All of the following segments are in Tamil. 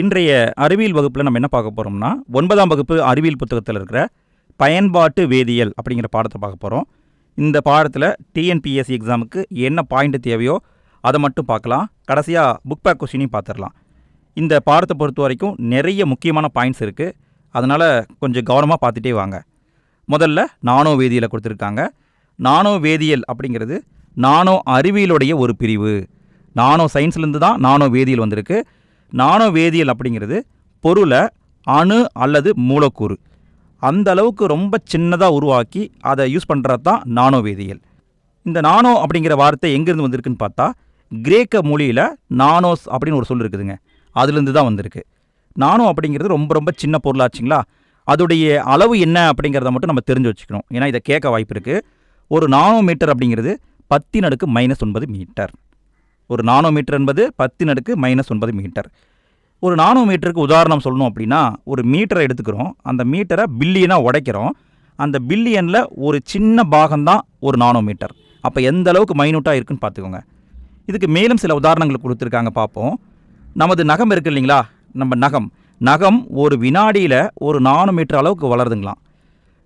இன்றைய அறிவியல் வகுப்பில் நம்ம என்ன பார்க்க போகிறோம்னா ஒன்பதாம் வகுப்பு அறிவியல் புத்தகத்தில் இருக்கிற பயன்பாட்டு வேதியியல் அப்படிங்கிற பாடத்தை பார்க்க போகிறோம் இந்த பாடத்தில் டிஎன்பிஎஸ்சி எக்ஸாமுக்கு என்ன பாயிண்ட் தேவையோ அதை மட்டும் பார்க்கலாம். கடைசியாக புக் பேக் கொஸ்டினையும் பார்த்துடலாம். இந்த பாடத்தை பொறுத்த வரைக்கும் நிறைய முக்கியமான பாயிண்ட்ஸ் இருக்குது அதனால் கொஞ்சம் கவனமாக பார்த்துட்டே வாங்க. முதல்ல நானோ வேதியியலை கொடுத்துருக்காங்க. நானோ வேதியியல் அப்படிங்கிறது நானோ அறிவியலுடைய ஒரு பிரிவு. நானோ சயின்ஸ்லேருந்து தான் நானோ வேதியியல் வந்திருக்கு. நானோ வேதியியல் அப்படிங்கிறது பொருளை அணு அல்லது மூலக்கூறு. அந்த அளவுக்கு ரொம்ப சின்னதாக உருவாக்கி அதை யூஸ் பண்ணுறது தான் நானோ வேதியியல். இந்த நானோ அப்படிங்கிற வார்த்தை எங்கேருந்து வந்திருக்குன்னு பார்த்தா கிரேக்க மொழியில் நானோஸ் அப்படின்னு ஒரு சொல் இருக்குதுங்க. அதுலேருந்து தான் வந்திருக்கு. நானோ அப்படிங்கிறது ரொம்ப ரொம்ப சின்ன பொருளாச்சுங்களா அதோடைய அளவு என்ன அப்படிங்கிறத மட்டும் நம்ம தெரிஞ்சு வச்சுக்கணும். ஏன்னா இதை கேட்க வாய்ப்பு இருக்குது ஒரு நானோ மீட்டர் அப்படிங்கிறது பத்தின் அடுக்கு மைனஸ் ஒன்பது மீட்டர். ஒரு நானோ மீட்டர் என்பது பத்தின் அடுக்கு மைனஸ் ஒன்பது மீட்டர். ஒரு நானோ மீட்டருக்கு உதாரணம் சொல்லணும் அப்படின்னா ஒரு மீட்டரை எடுத்துக்கிறோம். அந்த மீட்டரை பில்லியனாக உடைக்கிறோம். அந்த பில்லியனில் ஒரு சின்ன பாகம்தான் ஒரு நானோ மீட்டர் அப்போ எந்த அளவுக்கு மைனூட்டாக இருக்குன்னு பார்த்துக்கோங்க. இதுக்கு மேலும் சில உதாரணங்கள் கொடுத்துருக்காங்க பார்ப்போம். நமது நகம் இருக்கு இல்லைங்களா? நம்ம நகம். நகம் ஒரு வினாடியில் ஒரு நானோமீட்டர் அளவுக்கு வளருதுங்களாம்.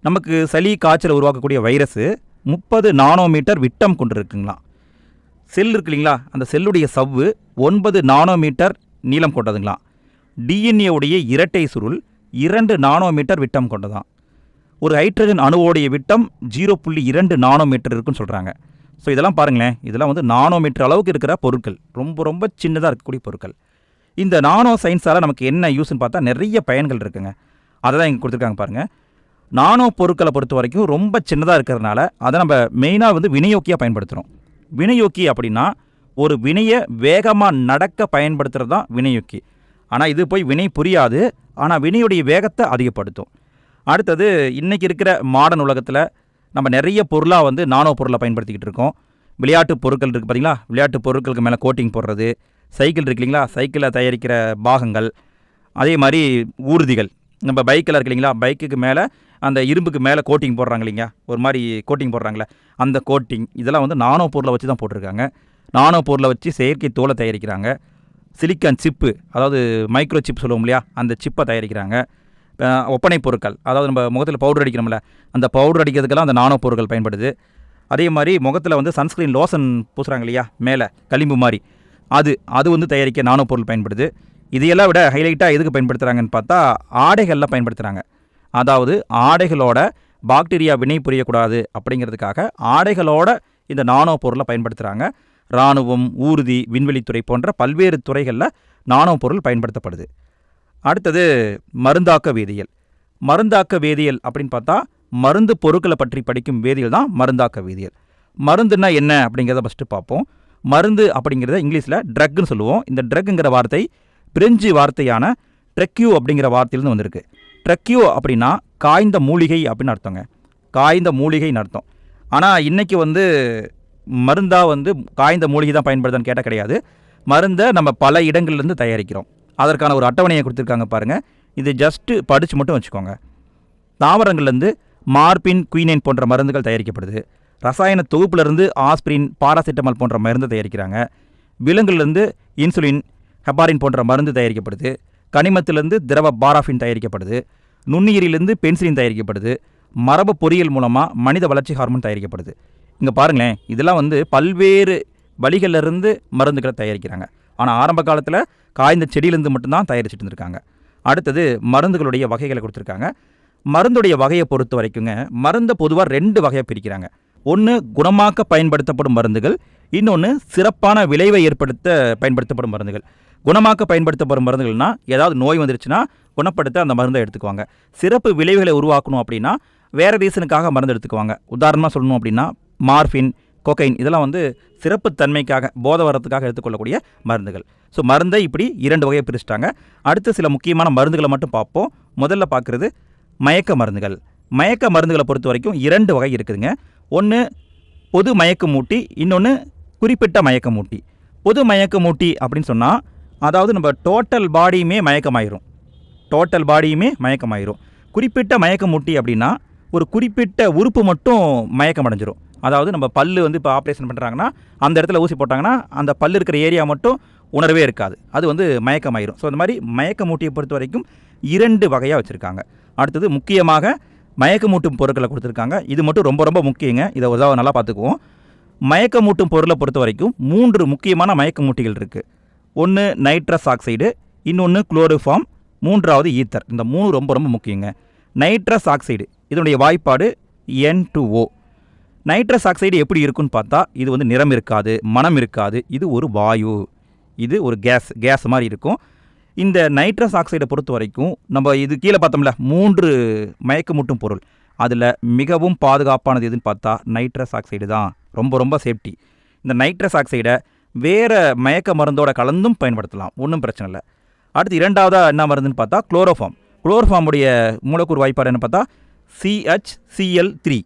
நமக்கு சளி காய்ச்சல் உருவாக்கக்கூடிய வைரஸு முப்பது நானோமீட்டர் விட்டம் கொண்டு இருக்குங்களாம் செல் இருக்கு இல்லைங்களா? அந்த செல்லுடைய சவ்வு ஒன்பது நானோமீட்டர் நீளம் கொண்டதுங்களாம் டிஎன்ஏ உடைய இரட்டை சுருள் இரண்டு நானோமீட்டர் விட்டம் கொண்டதான் ஒரு ஹைட்ரஜன் அணுவோடைய விட்டம் ஜீரோ புள்ளி இரண்டு நானோமீட்டர் இருக்குன்னு சொல்கிறாங்க ஸோ இதெல்லாம் பாருங்களேன். இதெல்லாம் வந்து நானோமீட்டர் அளவுக்கு இருக்கிற பொருட்கள். ரொம்ப ரொம்ப சின்னதாக இருக்கக்கூடிய பொருட்கள். இந்த நானோ சயின்ஸால் நமக்கு என்ன யூஸ்னு பார்த்தா நிறைய பயன்கள் இருக்குங்க. அதை தான் இங்கே கொடுத்துருக்காங்க பாருங்கள் நானோ பொருட்களை பொறுத்த வரைக்கும் ரொம்ப சின்னதாக இருக்கிறதுனால அதை நம்ம மெயினாக வந்து விநியோக்கியாக பயன்படுத்துகிறோம் வினையோக்கி அப்படின்னா ஒரு வினையை வேகமாக நடக்க பயன்படுத்துகிறது தான் வினையோக்கி. ஆனால் இது போய் வினை புரியாது. ஆனால் வினையுடைய வேகத்தை அதிகப்படுத்தும். அடுத்தது இன்றைக்கி இருக்கிற மாடர்ன் உலகத்தில் நம்ம நிறைய பொருளாக வந்து நானோ பொருளை பயன்படுத்திக்கிட்டு இருக்கோம். விளையாட்டு பொருட்கள் இருக்குது பார்த்தீங்களா விளையாட்டு பொருட்களுக்கு மேலே கோட்டிங் போடுறது. சைக்கிள் இருக்கு இல்லைங்களா? சைக்கிளை தயாரிக்கிற பாகங்கள். அதே மாதிரி ஊர்திகள். நம்ம பைக்கில் இருக்கு இல்லைங்களா? பைக்குக்கு மேலே அந்த இரும்புக்கு மேலே கோட்டிங் போடுறாங்க இல்லைங்க ஒரு மாதிரி கோட்டிங் போடுறாங்களே. அந்த கோட்டிங் இதெல்லாம் வந்து நானோ பொருளை வச்சு தான் போட்டிருக்காங்க. நானோ பொருளை வச்சு செயற்கை தோலை தயாரிக்கிறாங்க. சிலிக்கான் சிப்பு அதாவது மைக்ரோ சிப் சொல்லுவோம் இல்லையா? அந்த சிப்பை தயாரிக்கிறாங்க. ஒப்பனை பொருட்கள் அதாவது நம்ம முகத்தில் பவுடர் அடிக்கிறோம்ல அந்த பவுடர் அடிக்கிறதுக்கெல்லாம் அந்த நானோ பொருட்கள் பயன்படுது. அதே மாதிரி முகத்தில் வந்து சன்ஸ்க்ரீன் லோஷன் பூசுகிறாங்க இல்லையா? மேலே களிம்பு மாதிரி. அது அது வந்து தயாரிக்க நானோ பொருள் பயன்படுது. இதையெல்லாம் விட ஹைலைட்டாக எதுக்கு பயன்படுத்துகிறாங்கன்னு பார்த்தா ஆடைகளில் பயன்படுத்துகிறாங்க அதாவது ஆடைகளோட பாக்டீரியா வினை புரியக்கூடாது அப்படிங்கிறதுக்காக ஆடைகளோட இந்த நானோ பொருளை பயன்படுத்துகிறாங்க இராணுவம் ஊர்தி விண்வெளித்துறை போன்ற பல்வேறு துறைகளில் நானோ பொருள் பயன்படுத்தப்படுது. அடுத்தது மருந்தாக்க வேதியியல். மருந்தாக்க வேதியியல் அப்படின்னு பார்த்தா மருந்து பொருட்களை பற்றி படிக்கும் வேதியியல் தான் மருந்தாக்க வேதியியல். மருந்துன்னா என்ன அப்படிங்கிறத ஃபஸ்ட்டு பார்ப்போம். மருந்து அப்படிங்கிறத இங்கிலீஷில் ட்ரக்னு சொல்லுவோம். இந்த ட்ரக்குங்கிற வார்த்தை பிரெஞ்சு வார்த்தையான ட்ரெக்யூ அப்படிங்கிற வார்த்தையிலேருந்து வந்திருக்கு. ட்ரெக்யூ அப்படின்னா காய்ந்த மூலிகை அப்படின்னு அர்த்தங்க. காய்ந்த மூலிகைன்னு அர்த்தம். ஆனால் இன்றைக்கி வந்து மருந்தாக வந்து காய்ந்த மூலிகை தான் பயன்படுதுன்னு கேட்டால் கிடையாது. மருந்தை நம்ம பல இடங்கள்லேருந்து தயாரிக்கிறோம். அதற்கான ஒரு அட்டவணையை கொடுத்துருக்காங்க பாருங்கள் இது ஜஸ்ட்டு படித்து மட்டும் வச்சுக்கோங்க. தாவரங்கள்லேருந்து மார்பின் குயினைன் போன்ற மருந்துகள் தயாரிக்கப்படுது. ரசாயன தொகுப்புலேருந்து ஆஸ்பிரின் பாராசிட்டமால் போன்ற மருந்து தயாரிக்கிறாங்க. விலங்குலேருந்து இன்சுலின் ஹெப்பாரின் போன்ற மருந்து தயாரிக்கப்படுது. கனிமத்திலேருந்து திரவ பாராஃபின் தயாரிக்கப்படுது. நுண்ணுயிரிலிருந்து பென்சிலின் தயாரிக்கப்படுது. மரபு பொறியியல் மூலமாக மனித வளர்ச்சி ஹார்மோன் தயாரிக்கப்படுது. இங்கே பாருங்களேன் இதெல்லாம் வந்து பல்வேறு வழிகளிலிருந்து மருந்துகளை தயாரிக்கிறாங்க. ஆனால் ஆரம்ப காலத்தில் காய்ந்த செடியிலேருந்து மட்டும்தான் தயாரிச்சுட்டு இருந்திருக்காங்க. அடுத்தது மருந்துகளுடைய வகைகளை கொடுத்துருக்காங்க. மருந்துடைய வகையை பொறுத்த வரைக்குங்க மருந்தை பொதுவாக ரெண்டு வகையாக பிரிக்கிறாங்க. ஒன்று குணமாக்க பயன்படுத்தப்படும் மருந்துகள் இன்னொன்று சிறப்பான விளைவை ஏற்படுத்த பயன்படுத்தப்படும் மருந்துகள். குணமாக்க பயன்படுத்தப்படும் மருந்துகள்னால் ஏதாவது நோய் வந்துருச்சுன்னா குணப்படுத்த அந்த மருந்தை எடுத்துக்குவாங்க. சிறப்பு விளைவுகளை உருவாக்கணும் அப்படின்னா வேறு ரீசனுக்காக மருந்து எடுத்துக்குவாங்க. உதாரணமாக சொல்லணும் அப்படின்னா மார்ஃபின் கொக்கைன் இதெல்லாம் வந்து சிறப்பு தன்மைக்காக போத வரத்துக்காக எடுத்துக்கொள்ளக்கூடிய மருந்துகள். ஸோ மருந்தை இப்படி இரண்டு வகையை பிரிச்சிட்டாங்க. அடுத்து சில முக்கியமான மருந்துகளை மட்டும் பார்ப்போம். முதல்ல பார்க்குறது மயக்க மருந்துகள். மயக்க மருந்துகளை பொறுத்த வரைக்கும் இரண்டு வகை இருக்குதுங்க. ஒன்று பொது மயக்க மூட்டி இன்னொன்று குறிப்பிட்ட மயக்க மூட்டி. பொது மயக்க மூட்டி அப்படின்னு சொன்னால் அதாவது நம்ம டோட்டல் பாடியுமே மயக்கமாயிரும். டோட்டல் பாடியுமே மயக்கமாயிரும். குறிப்பிட்ட மயக்கமூட்டி அப்படின்னா ஒரு குறிப்பிட்ட உறுப்பு மட்டும் மயக்கம் அடைஞ்சிரும் அதாவது நம்ம பல்லு வந்து இப்போ ஆப்ரேஷன் பண்ணுறாங்கன்னா அந்த இடத்துல ஊசி போட்டாங்கன்னா அந்த பல்லு இருக்கிற ஏரியா மட்டும் உணர்வே இருக்காது. அது வந்து மயக்கமாயிரும். ஸோ அந்த மாதிரி மயக்கமூட்டியை பொறுத்த வரைக்கும் இரண்டு வகையாக வச்சுருக்காங்க. அடுத்தது முக்கியமாக மயக்கமூட்டும் பொருட்களை கொடுத்துருக்காங்க. இது மட்டும் ரொம்ப ரொம்ப முக்கியங்க. இதை உதவ நல்லா பார்த்துக்குவோம். மயக்கமூட்டும் பொருளை பொறுத்த வரைக்கும் மூன்று முக்கியமான மயக்கமூட்டிகள் இருக்குது ஒன்று நைட்ரஸ் ஆக்சைடு இன்னொன்று குளோரோஃபார்ம் மூன்றாவது ஈத்தர். இந்த மூணு ரொம்ப ரொம்ப முக்கியங்க. நைட்ரஸ் ஆக்சைடு இதனுடைய வாய்ப்பாடு N two O nitrous oxide எப்படி இருக்குன்னு பார்த்தா இது வந்து நிறம் இருக்காது மனம் இருக்காது இது ஒரு வாயு. இது ஒரு கேஸ் கேஸ் மாதிரி இருக்கும். இந்த நைட்ரஸ் ஆக்சைடை பொறுத்த வரைக்கும் நம்ம இது கீழே பார்த்தோம்ல மூன்று மயக்கமூட்டும் பொருள். அதில் மிகவும் பாதுகாப்பானது எதுன்னு பார்த்தா நைட்ரஸ் ஆக்சைடு தான். ரொம்ப ரொம்ப சேஃப்டி. இந்த நைட்ரஸ் ஆக்சைடை வேறு மயக்க மருந்தோட கலந்தும் பயன்படுத்தலாம். ஒன்றும் பிரச்சனை இல்லை. அடுத்து இரண்டாவதாக என்ன மருந்துன்னு பார்த்தா குளோரோஃபார்ம் குளோரோஃபார்முடைய மூலக்கூறு வாய்ப்பாடு என்ன பார்த்தா C H C L three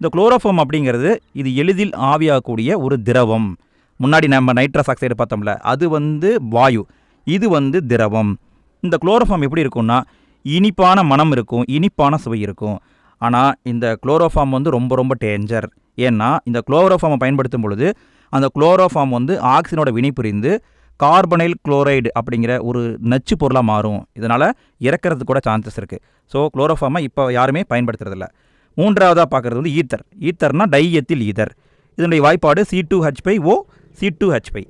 இந்த குளோரோஃபார்ம் அப்படிங்கிறது இது எளிதில் ஆவியாகக்கூடிய ஒரு திரவம். முன்னாடி நம்ம நைட்ரஸ் ஆக்சைடு பார்த்தோம்ல அது வந்து வாயு. இது வந்து திரவம். இந்த குளோரோஃபார்ம் எப்படி இருக்கும்னா இனிப்பான மனம் இருக்கும் இனிப்பான சுவை இருக்கும். ஆனால் இந்த குளோரோஃபார்ம் வந்து ரொம்ப ரொம்ப டேஞ்சர் ஏன்னா இந்த குளோரோஃபார்மை பயன்படுத்தும் பொழுது அந்த குளோரோஃபார்ம் வந்து ஆக்சிஜனோட வினைபுரிந்து கார்பனைல் குளோரைடு அப்படிங்கிற ஒரு நச்சு பொருளாக மாறும். இதனால் இறக்கிறதுக்கு கூட சான்சஸ் இருக்குது ஸோ குளோரோஃபார்மை இப்போ யாருமே பயன்படுத்துறதில்ல. மூன்றாவதாக பார்க்குறது வந்து ஈத்தர் ஈத்தர்னா டையத்தில் ஈதர் இதனுடைய வாய்ப்பாடு C two H five O C two H five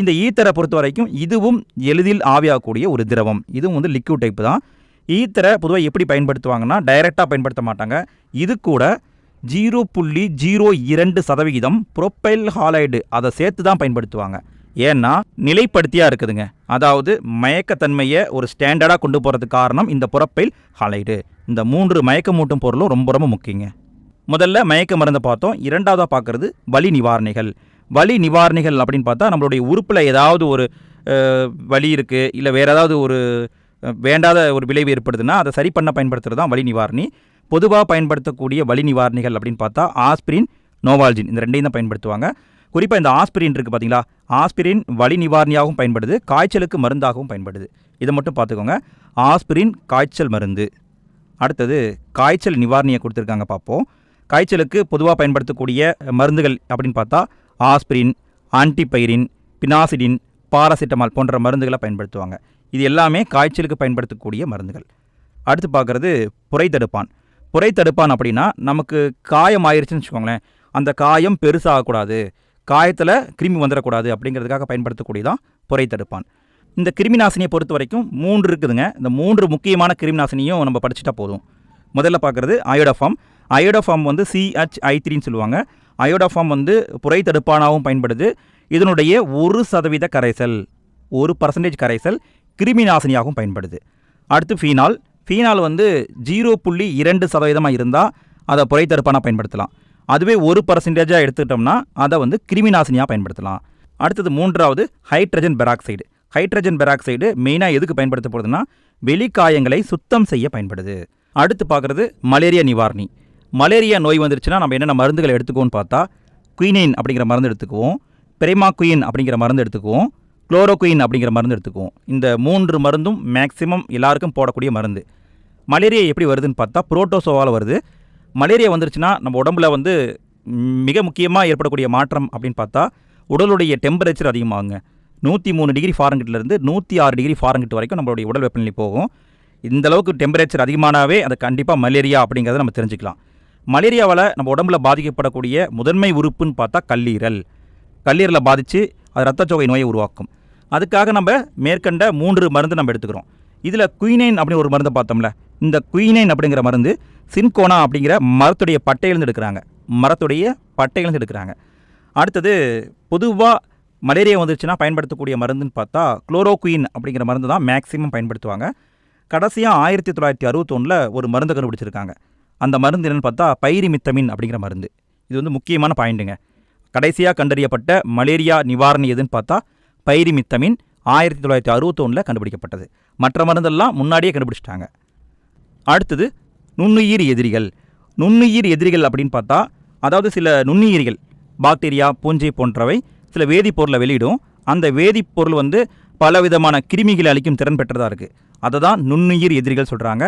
இந்த ஈத்தரை பொறுத்த வரைக்கும் இதுவும் எளிதில் ஆவியாகக்கூடிய ஒரு திரவம். இதுவும் வந்து லிக்விட் டைப் தான். ஈத்தரை பொதுவாக எப்படி பயன்படுத்துவாங்கன்னா டைரெக்டாக பயன்படுத்த மாட்டாங்க. இது கூட ஜீரோ புள்ளி ஜீரோ இரண்டு சதவிகிதம் புரோப்பைல் ஹாலைடு அதை சேர்த்து தான் பயன்படுத்துவாங்க. ஏன்னா நிலைப்படுத்தியாக இருக்குதுங்க. அதாவது மயக்கத்தன்மையை ஒரு ஸ்டாண்டர்டாக கொண்டு போகிறதுக்கு காரணம் இந்த புறப்பைல் ஹாலைடு. இந்த மூன்று மயக்கமூட்டும் பொருளும் ரொம்ப ரொம்ப முக்கியங்க. முதல்ல மயக்க மருந்தை பார்த்தோம். இரண்டாவதாக பார்க்குறது வலி நிவாரணிகள். வலி நிவாரணிகள் அப்படின்னு பார்த்தா நம்மளுடைய உறுப்பில் ஏதாவது ஒரு வலி இருக்குது இல்லை வேறு ஏதாவது ஒரு வேண்டாத ஒரு விளைவு ஏற்படுதுன்னா அதை சரி பண்ண பயன்படுத்துகிறது தான் வலி நிவாரணி. பொதுவாக பயன்படுத்தக்கூடிய வலி நிவாரணிகள் அப்படின்னு பார்த்தா ஆஸ்பிரின் நோவால்ஜின். இந்த ரெண்டையும் தான் பயன்படுத்துவாங்க. குறிப்பாக இந்த ஆஸ்பிரின் இருக்குது பார்த்தீங்களா ஆஸ்பிரின் வலி நிவாரணியாகவும் பயன்படுது காய்ச்சலுக்கு மருந்தாகவும் பயன்படுது. இதை மட்டும் பார்த்துக்கோங்க. ஆஸ்பிரின் காய்ச்சல் மருந்து. அடுத்தது காய்ச்சல் நிவாரணியை கொடுத்துருக்காங்க பார்ப்போம். காய்ச்சலுக்கு பொதுவாக பயன்படுத்தக்கூடிய மருந்துகள் அப்படின்னு பார்த்தா ஆஸ்பிரின் ஆன்டிபைரின் பினாசிடின் பாராசிட்டமால் போன்ற மருந்துகளை பயன்படுத்துவாங்க. இது எல்லாமே காய்ச்சலுக்கு பயன்படுத்தக்கூடிய மருந்துகள். அடுத்து பார்க்குறது புரை தடுப்பான். புரை தடுப்பான் அப்படின்னா நமக்கு காயம் ஆயிருச்சுன்னு வச்சுக்கோங்களேன். அந்த காயம் பெருசாகக்கூடாது. காயத்தில் கிருமி வந்துடக்கூடாது அப்படிங்கிறதுக்காக பயன்படுத்தக்கூடியதான் புரை தடுப்பான் இந்த கிருமி நாசினியை பொறுத்த வரைக்கும் மூன்று இருக்குதுங்க. இந்த மூன்று முக்கியமான கிருமிநாசினியும் நம்ம படிச்சுட்டா போதும். முதல்ல பார்க்குறது அயோடோஃபார்ம். அயோடோஃபார்ம் வந்து சிஹெச்ஐ த்ரீன்னு சொல்லுவாங்க. அயோடோஃபார்ம் வந்து புரை தடுப்பானாகவும் பயன்படுது. இதனுடைய ஒரு சதவீத கரைசல் ஒரு பர்சன்டேஜ் கரைசல் கிருமிநாசினியாகவும் பயன்படுது. அடுத்து ஃபீனால் ஃபீனால் வந்து ஜீரோ புள்ளி இரண்டு சதவீதமாக இருந்தால் அதை புரை தடுப்பானாக பயன்படுத்தலாம். அதுவே ஒரு பர்சன்டேஜாக எடுத்துக்கிட்டோம்னா அதை வந்து கிருமிநாசினியாக பயன்படுத்தலாம். அடுத்தது மூன்றாவது ஹைட்ரஜன் பெராக்சைடு ஹைட்ரஜன் பெராக்சைடு மெயினாக எதுக்கு பயன்படுத்தப்படுதுன்னா வெளிக்காயங்களை சுத்தம் செய்ய பயன்படுது. அடுத்து பார்க்குறது மலேரியா நிவாரணி. மலேரியா நோய் வந்துருச்சுன்னா நம்ம என்னென்ன மருந்துகளை எடுத்துக்குவோம்னு பார்த்தா குயினின் அப்படிங்கிற மருந்து எடுத்துக்குவோம் பெரிமாக்குயின் அப்படிங்கிற மருந்து எடுத்துக்குவோம் குளோரோகுயின் அப்படிங்கிற மருந்து எடுத்துக்குவோம். இந்த மூன்று மருந்தும் மேக்ஸிமம் எல்லாருக்கும் போடக்கூடிய மருந்து. மலேரியா எப்படி வருதுன்னு பார்த்தா புரோட்டோசோவால் வருது. மலேரியா வந்துருச்சுன்னா நம்ம உடம்புல வந்து மிக முக்கியமாக ஏற்படக்கூடிய மாற்றம் அப்படின்னு பார்த்தா உடலுடைய டெம்பரேச்சர் அதிகமாகுங்க. நூற்றி மூணு டிகிரி ஃபாரங்கிட்லேருந்து நூற்றி ஆறு டிகிரி ஃபாரங்கிட் வரைக்கும் நம்மளுடைய உடல் வெப்பநிலை போகும். இந்த அளவுக்கு டெம்பரேச்சர் அதிகமானாவே அது கண்டிப்பாக மலேரியா அப்படிங்கிறத நம்ம தெரிஞ்சுக்கலாம். மலேரியாவால் நம்ம உடம்புல பாதிக்கப்படக்கூடிய முதன்மை உறுப்புன்னு பார்த்தா கல்லீரல். கல்லீரலை பாதித்து அது ரத்தச்சோகை நோயை உருவாக்கும். அதுக்காக நம்ம மேற்கண்ட மூன்று மருந்து நம்ம எடுத்துக்கிறோம். இதில் குயினைன் அப்படின்னு ஒரு மருந்தை பார்த்தோம்ல இந்த குயினைன் அப்படிங்கிற மருந்து சின்கோனா அப்படிங்கிற மரத்துடைய பட்டையிலேருந்து எடுக்கிறாங்க. மரத்துடைய பட்டையிலேருந்து எடுக்கிறாங்க. அடுத்தது பொதுவாக மலேரியா வந்துருச்சுன்னா பயன்படுத்தக்கூடிய மருந்துன்னு பார்த்தா குளோரோகுயின் அப்படிங்கிற மருந்து தான் மேக்ஸிமம் பயன்படுத்துவாங்க. கடைசியாக ஆயிரத்தி தொள்ளாயிரத்தி அறுபத்தொன்னில் ஒரு மருந்து கண்டுபிடிச்சிருக்காங்க. அந்த மருந்து என்னென்னு பார்த்தா பைரிமித்தமின் அப்படிங்கிற மருந்து. இது வந்து முக்கியமான பாயிண்ட்டுங்க. கடைசியாக கண்டறியப்பட்ட மலேரியா நிவாரணி எதுன்னு பார்த்தா பைரிமித்தமின் ஆயிரத்தி தொள்ளாயிரத்தி அறுபத்தொன்னில் கண்டுபிடிக்கப்பட்டது. மற்ற மருந்தெல்லாம் முன்னாடியே கண்டுபிடிச்சிட்டாங்க. அடுத்தது நுண்ணுயிர் எதிரிகள். நுண்ணுயிர் எதிரிகள் அப்படின்னு பார்த்தா அதாவது சில நுண்ணுயிரிகள் பாக்டீரியா பூஞ்சை போன்றவை சில வேதிப்பொருளை வெளியிடும். அந்த வேதிப்பொருள் வந்து பலவிதமான கிருமிகளை அழிக்கும் திறன் பெற்றதாக இருக்குது அதை தான் நுண்ணுயிர் எதிரிகள் சொல்கிறாங்க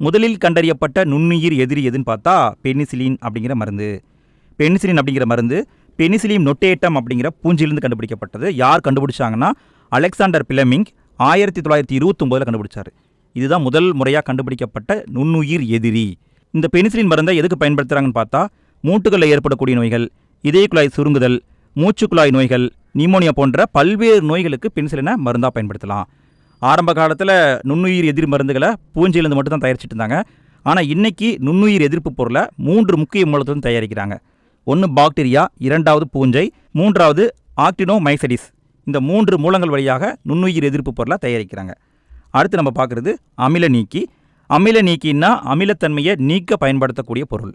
முதலில் கண்டறியப்பட்ட நுண்ணுயிர் எதிரி எதுன்னு பார்த்தா பெனிசிலின் அப்படிங்கிற மருந்து. பெனிசிலின் அப்படிங்கிற மருந்து பெனிசிலின் நொட்டேட்டம் அப்படிங்கிற பூஞ்சிலிருந்து கண்டுபிடிக்கப்பட்டது. யார் கண்டுபிடிச்சாங்கன்னா அலெக்சாண்டர் பிளமிங் ஆயிரத்தி தொள்ளாயிரத்தி இருபத்தொம்போதில் கண்டுபிடிச்சார். இதுதான் முதல் முறையாக கண்டுபிடிக்கப்பட்ட நுண்ணுயிர் எதிரி. இந்த பெனிசிலின் மருந்தை எதுக்கு பயன்படுத்துகிறாங்கன்னு பார்த்தா மூட்டுகளில் ஏற்படக்கூடிய நோய்கள் இதய குழாய் சுருங்குதல் மூச்சுக்குழாய் நோய்கள் நிமோனியா போன்ற பல்வேறு நோய்களுக்கு பென்சிலினை மருந்தாக பயன்படுத்தலாம். ஆரம்ப காலத்தில் நுண்ணுயிர் எதிர் மருந்துகளை பூஞ்சையிலேருந்து மட்டும் தான் தயாரிச்சிட்டு இருந்தாங்க. ஆனால் இன்றைக்கி நுண்ணுயிர் எதிர்ப்பு பொருளை மூன்று முக்கிய மூலத்துடன் தயாரிக்கிறாங்க. ஒன்று பாக்டீரியா இரண்டாவது பூஞ்சை மூன்றாவது ஆக்டினோமைசடிஸ். இந்த மூன்று மூலங்கள் வழியாக நுண்ணுயிர் எதிர்ப்பு பொருளை தயாரிக்கிறாங்க. அடுத்து நம்ம பார்க்குறது அமில நீக்கி. அமில நீக்கின்னா அமிலத்தன்மையை நீக்க பயன்படுத்தக்கூடிய பொருள்.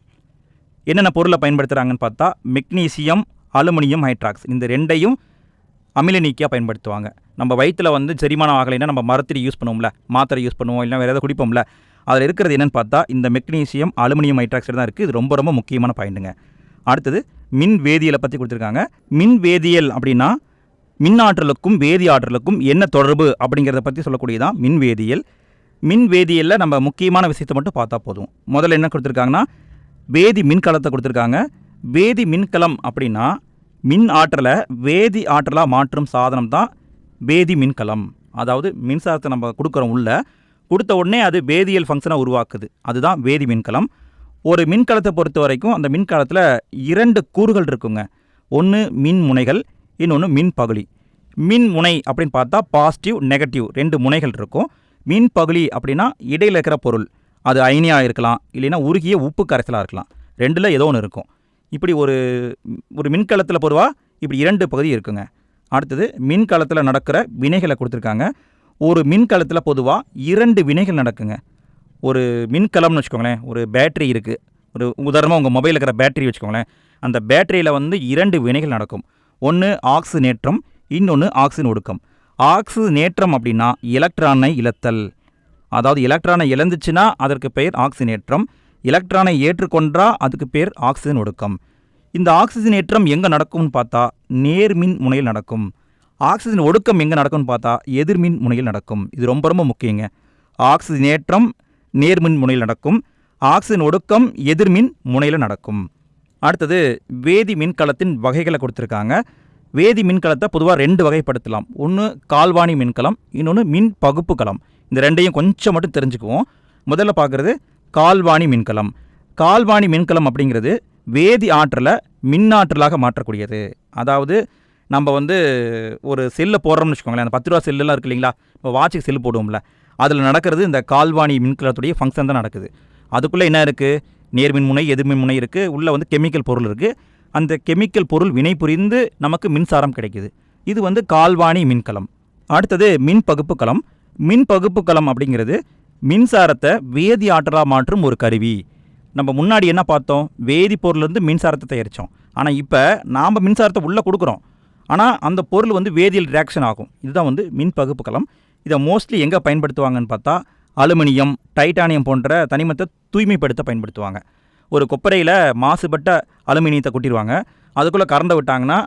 என்னென்ன பொருளை பயன்படுத்துகிறாங்கன்னு பார்த்தா மெக்னீசியம் அலுமினியம் ஹைட்ராக்ஸ். இந்த ரெண்டையும் அமில நீக்கியாக பயன்படுத்துவாங்க. நம்ம வயிற்றில் வந்து செரிமானம் ஆகலைன்னா நம்ம மரத்திரி யூஸ் பண்ணுவோம்ல மாத்திரை யூஸ் பண்ணுவோம் இல்லை வேறு ஏதாவது குடிப்போம்ல அதில் இருக்கிறது என்னென்னு பார்த்தா இந்த மெக்னீசியம் அலுமினியம் ஹைட்ராக்சைடு தான் இருக்குது இது ரொம்ப ரொம்ப முக்கியமான பாயிண்ட்டுங்க. அடுத்தது மின் வேதியியலை பற்றி கொடுத்துருக்காங்க. மின் வேதியியல் அப்படின்னா மின் ஆற்றலுக்கும் வேதி ஆற்றலுக்கும் என்ன தொடர்பு அப்படிங்கிறத பற்றி சொல்லக்கூடியதான் மின் வேதியியல் மின் வேதியியலில் நம்ம முக்கியமான விஷயத்தை மட்டும் பார்த்தா போதும். முதல்ல என்ன கொடுத்துருக்காங்கன்னா வேதி மின்கலத்தை கொடுத்துருக்காங்க. வேதி மின்கலம் அப்படின்னா மின் ஆற்றலை வேதி ஆற்றலாக மாற்றும் சாதனம் தான் வேதி மின்கலம். அதாவது மின்சாரத்தை நம்ம கொடுக்குறோம் உள்ள கொடுத்த உடனே அது வேதியியல் ஃபங்க்ஷனை உருவாக்குது. அதுதான் வேதி மின்கலம். ஒரு மின்கலத்தை பொறுத்த வரைக்கும் அந்த மின்கலத்தில் இரண்டு கூறுகள் இருக்குங்க. ஒன்று மின் முனைகள் இன்னொன்று மின் பகுலி மின் முனை அப்படின்னு பார்த்தா பாசிட்டிவ் நெகட்டிவ் ரெண்டு முனைகள் இருக்கும். மின் பகுளி அப்படின்னா இடையில் இருக்கிற பொருள். அது அயனியாக இருக்கலாம் இல்லைன்னா உருகிய உப்பு கரைசலாக இருக்கலாம். ரெண்டில் ஏதோ ஒன்று இருக்கும். இப்படி ஒரு ஒரு மின்கலத்தில் பொதுவாக இப்படி இரண்டு பகுதி இருக்குங்க. அடுத்தது மின்கலத்தில் நடக்கிற வினைகளை கொடுத்துருக்காங்க. ஒரு மின்கலத்தில் பொதுவாக இரண்டு வினைகள் நடக்குங்க. ஒரு மின்கலம்னு வச்சுக்கோங்களேன் ஒரு பேட்டரி இருக்குது ஒரு உதாரணமாக உங்கள் மொபைலில் இருக்கிற பேட்டரி வச்சுக்கோங்களேன். அந்த பேட்டரியில் வந்து இரண்டு வினைகள் நடக்கும். ஒன்று ஆக்சினேற்றம் இன்னொன்று ஆக்சின் ஒடுக்கம் ஆக்சினேற்றம் அப்படின்னா எலக்ட்ரானை இழத்தல். அதாவது எலக்ட்ரானை இழந்துச்சுன்னா அதற்கு பெயர் ஆக்சினேற்றம் எலக்ட்ரானை ஏற்றுக்கொண்டா அதுக்கு பேர் ஆக்சிஜன் ஒடுக்கம் இந்த ஆக்சிஜன் ஏற்றம் எங்கே நடக்கும்னு பார்த்தா நேர்மின் முனையில் நடக்கும். ஆக்சிஜன் ஒடுக்கம் எங்கே நடக்கும்னு பார்த்தா எதிர்மின் முனையில் நடக்கும். இது ரொம்ப ரொம்ப முக்கியங்க. ஆக்சிஜன் ஏற்றம் நேர்மின் முனையில் நடக்கும். ஆக்சிஜன் ஒடுக்கம் எதிர்மின் முனையில் நடக்கும். அடுத்தது வேதி மின்கலத்தின் வகைகளை கொடுத்துருக்காங்க. வேதி மின்கலத்தை பொதுவாக ரெண்டு வகைப்படுத்தலாம். ஒன்று கால்வாணி மின்கலம் இன்னொன்று மின் பகுப்பு கலம். இந்த ரெண்டையும் கொஞ்சம் மட்டும் தெரிஞ்சுக்குவோம். முதல்ல பார்க்குறது கால்வாணி மின்கலம். கால்வாணி மின்கலம் அப்படிங்கிறது வேதி ஆற்றலை மின்னாற்றலாக மாற்றக்கூடியது. அதாவது நம்ம வந்து ஒரு செல்லை போடுறோம்னு வச்சுக்கோங்களேன். அந்த பத்து ரூபா செல்லுலாம் இருக்கு இல்லைங்களா? இப்போ வாட்சுக்கு செல்லு போடுவோம்ல. அதில் நடக்கிறது இந்த கால்வாணி மின்கலத்துடைய ஃபங்க்ஷன் தான் நடக்குது. அதுக்குள்ளே என்ன இருக்குது நேர்மின் முனை எதிர்மின் முனை இருக்குது உள்ளே வந்து கெமிக்கல் பொருள் இருக்குது அந்த கெமிக்கல் பொருள் வினை புரிந்து நமக்கு மின்சாரம் கிடைக்குது. இது வந்து கால்வாணி மின்கலம். அடுத்தது மின் பகுப்பு கலம். மின் பகுப்பு கலம் அப்படிங்கிறது மின்சாரத்தை வேதி ஆற்றலாக மாற்றும் ஒரு கருவி. நம்ம முன்னாடி என்ன பார்த்தோம்? வேதிப்பொருள்லேருந்து மின்சாரத்தை தயாரித்தோம். ஆனால் இப்போ நாம் மின்சாரத்தை உள்ளே கொடுக்குறோம். ஆனால் அந்த பொருள் வந்து வேதியியல் ரியாக்ஷன் ஆகும். இதுதான் வந்து மின் பகுப்பு கலம். இதை மோஸ்ட்லி எங்கே பயன்படுத்துவாங்கன்னு பார்த்தா அலுமினியம் டைட்டானியம் போன்ற தனிமத்தை தூய்மைப்படுத்த பயன்படுத்துவாங்க. ஒரு கொப்பரையில் மாசுபட்ட அலுமினியத்தை கொட்டிடுவாங்க அதுக்குள்ளே கறந்த விட்டாங்கன்னா